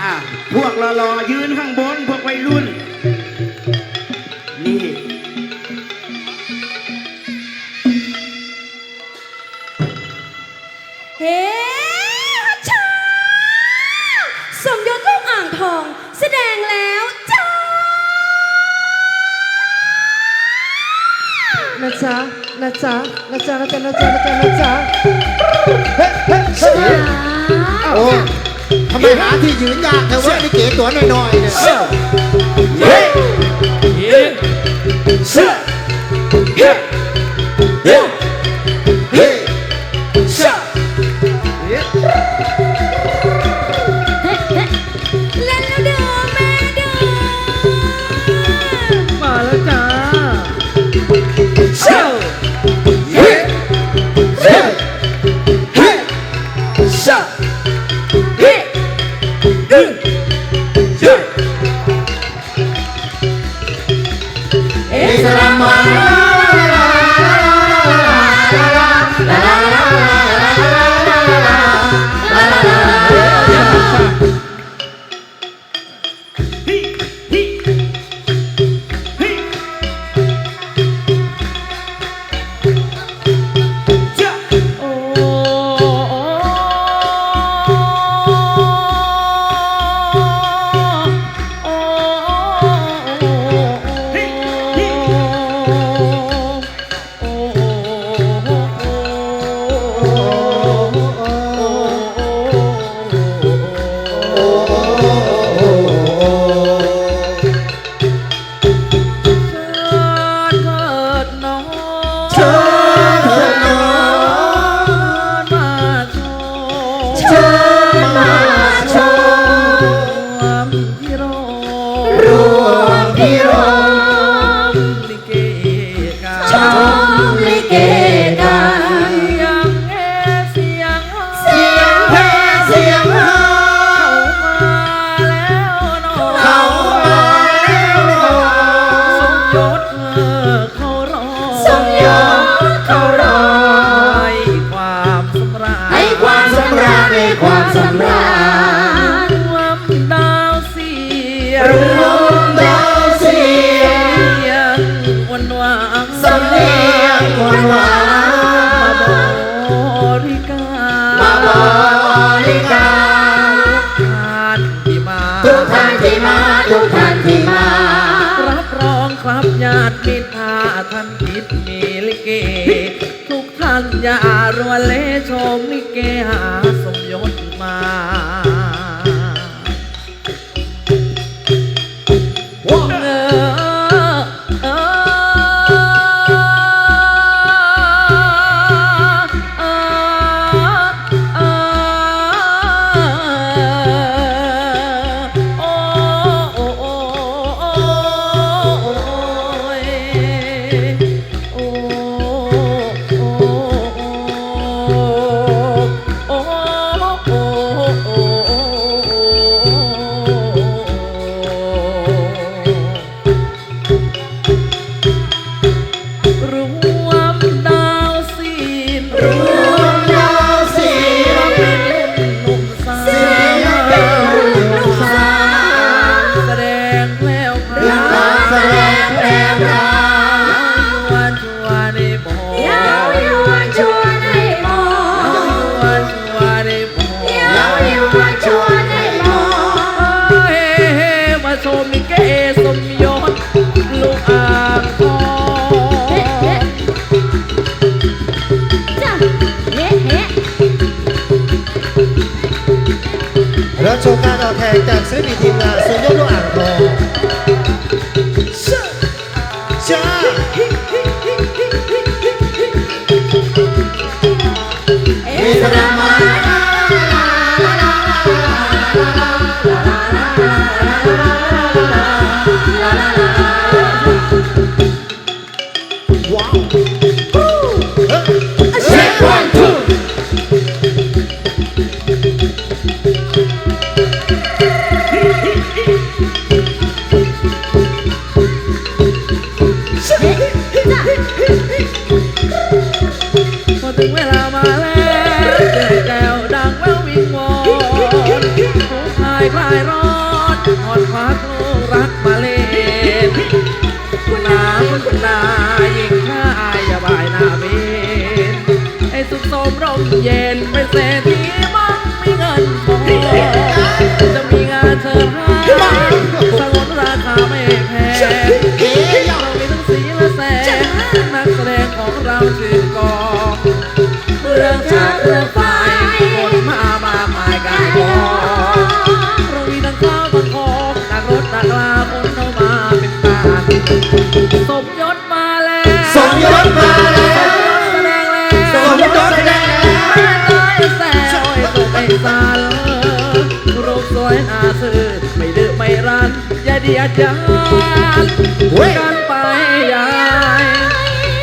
อะพวกรอๆยืนข้างบน พวกวัยรุ่น นี่ เฮ้ฮัชชาสมยศลูกอ่างทอง แสดงแล้วจ้า นะจ๊ะนะจ๊ะนะจ๊ะนะจ๊ะนะจ๊ะนะจ๊ะนะจ๊ะเฮ้ยเฮ้ยเฮ้ยโอ้ ทำไมหาที่ยืนยากแต่ว่านี่เก๋ตัวน้อยๆเนี่ยเฮ้ยเฮ้ยเฮ้ย ยงหวานหวานมาบริการมาบริการทานที่มาทุกท่านที่มาทุกท่านที่มา รับรองครับญาติมิตรถ้าท่านคิดมีลิเก ทุกท่านอย่ารวนเลชมลิเกหาสาแข่งจากศิลปินทีมงานสุนยกลูกอ่างทองจ้าเอสรามา พอ สียดยานกันไปยาย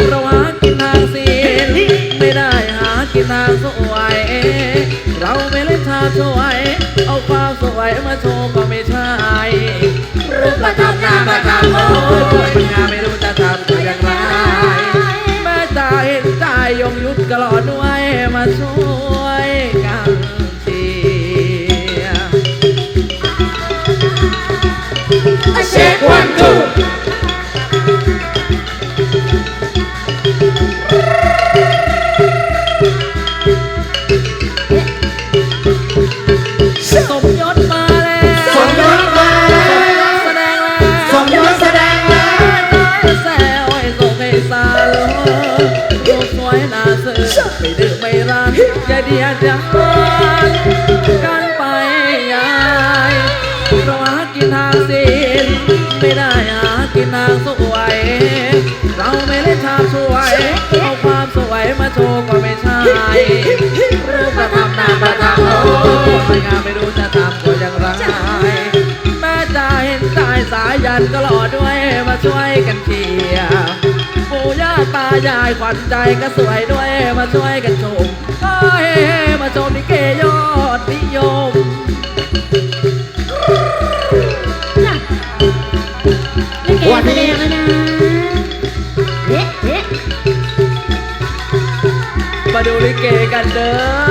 เราหากินทางศีลไม่ได้หากินทางสวย เราไม่เล่นทางช่วย เอาความสวยมาโชว์ก็ไม่ใช่รูปธรรมนามธรรมโอ้ยปัญญาไม่รู้จ ทางศีลไม่ได้หากินทางสวย เราไม่เล่นทางช่วย เอาความสวยมาโชว์ก็ไม่ใช่รูปธรรมนามธรรมโอ้ไม่งามไม่รู้จะทำตัวอย่างไรแม่ใจเห็นใจสายยันก็หล่อด้วยมาช่วยกันเชียร์ปู่ย่าตายายขวัญใจก็สวยด้วยมาช่วยกันชม เกกันเด้อ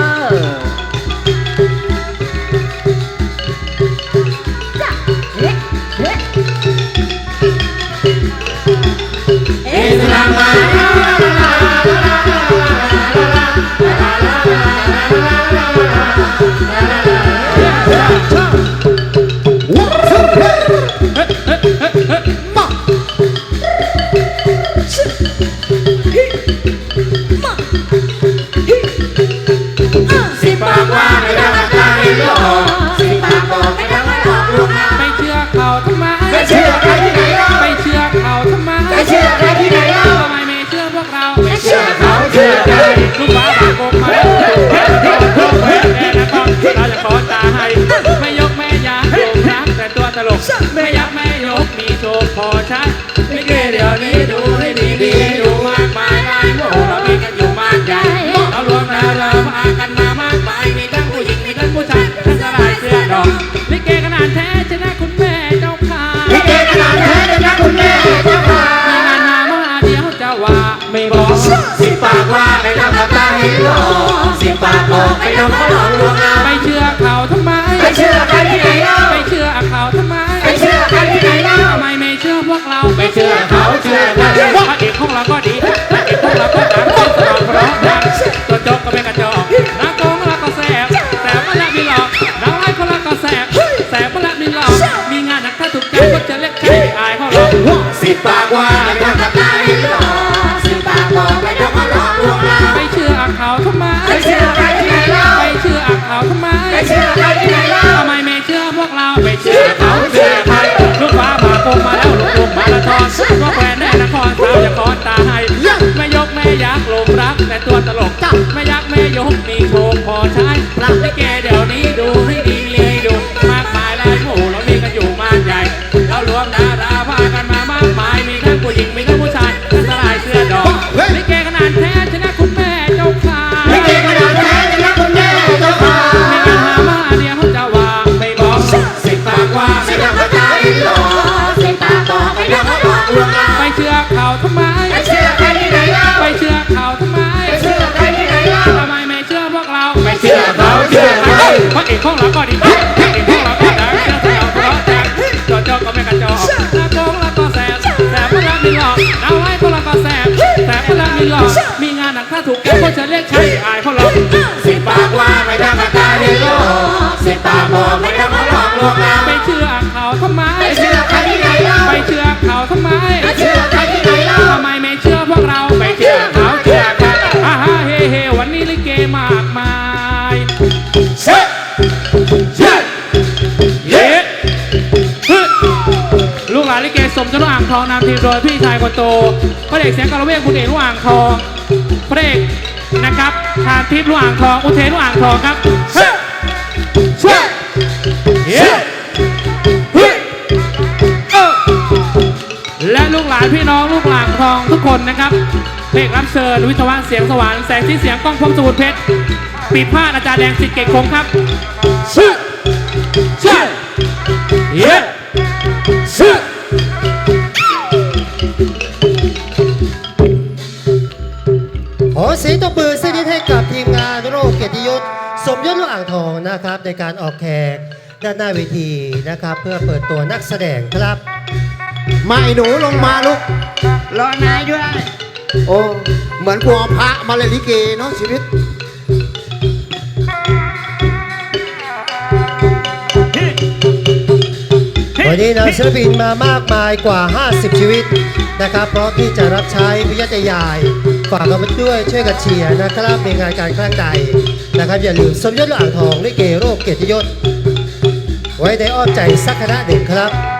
ลูกฟ้าบางกงมาแล้วแม่นะก็เราจะขอตาให้ ไม่ยกแม่ยาโยมรักแต่ตัวตลกไม่ยักแม่ยกมีโชว์พอใช้ลิเกเดี๋ยวนี้ดูให้ดีดีดูมากมายหลายโมเรามีกันอยู่มากใหญ่เรารวมดาราพากันมามากมายมีทั้งผู้หญิงมีทั้งผู้ชายทั้งสลายเสื้อดอกลิเกขนาดแท้ชนะคุณแม่เจ้าค่ะลิเกขนาดแท้จะนะคุณแม่เจ้าค่ะมีงานมามาเดียวจะว่าไม่บอกสิบปากว่าไม่ ทำกับตาให้หลอกสิบปากบอกไม่ทำเขาหลอกลวงเราไม่เชื่อเขาทำไมไม่เชื่อใครที่ไหนเล่าไม่เชื่อเขาทำไมไม่เชื่อใครที่ไหนเล่าทำไมไม่เชื่อพวกเราไม่เชื่อเขาเชื่อใครพระเอกของเราก็ดีพระเอกของเราก็ดังที่สองพร้อมดังตัวโจกก็เป็นกระจอกนักโกงเราก็แสบแสบมาละมีหลอกนักไล่คนละก็แสบแสบมาละมีหลอกมีงานหนักถ้าถูกใจก็จะเล็กใช้อายเขาหรอกสิบปากว่าไม่ทำกับตา ยกมีโชว์พอใช้รักลิเกเดี๋ยว เาลิเกสมจนอ่างทองนำทีมโดยพี่ชายคนโตพระเอกเสียงกระเวกบุญเอกลูกอ่างทองพระเอกนะครับทานทิพย์ลูกอ่างทองอุเทนลูกอ่างทองครับเฮ้เช่เฮ้เฮ้เออและลูกหลานพี่น้องลูกหลานทองทุกคนนะครับเพลงรับเชิญวิทยาเสียงสวรรค์แสงที่เสียงกล้องพงสมุทรเพชรปีพาดอาจารย์แดงสิทธิ์เก่งคงครับชื่อชื่อเฮ้ชื่อ เสียงตบมือสินิดให้กับทีมงานโรคเกียรติยศสมยศลูกอ่างทองนะครับ ในการออกแขกด้านหน้าเวทีนะครับ เพื่อเปิดตัวนักแสดงครับ มาไอ้หนูลงมาลูก รอนายด้วย โอ้เหมือนกูเอาพระมาเลยนลิเกเนาะชีวิต วันนี้นำศิลปินมามากมายกว่า 50 ชีวิตนะครับ เพราะที่จะรับใช้พิยตยาย ฝากกันไปด้วยช่วยกันเชียร์นะครับเป็นงานการครั้งใดนะครับ อย่าลืมสมยศลูกอ่างทองลิเกโรคเกียรติยศ ไว้ในอ้อมใจสักคณะหนึ่งครับ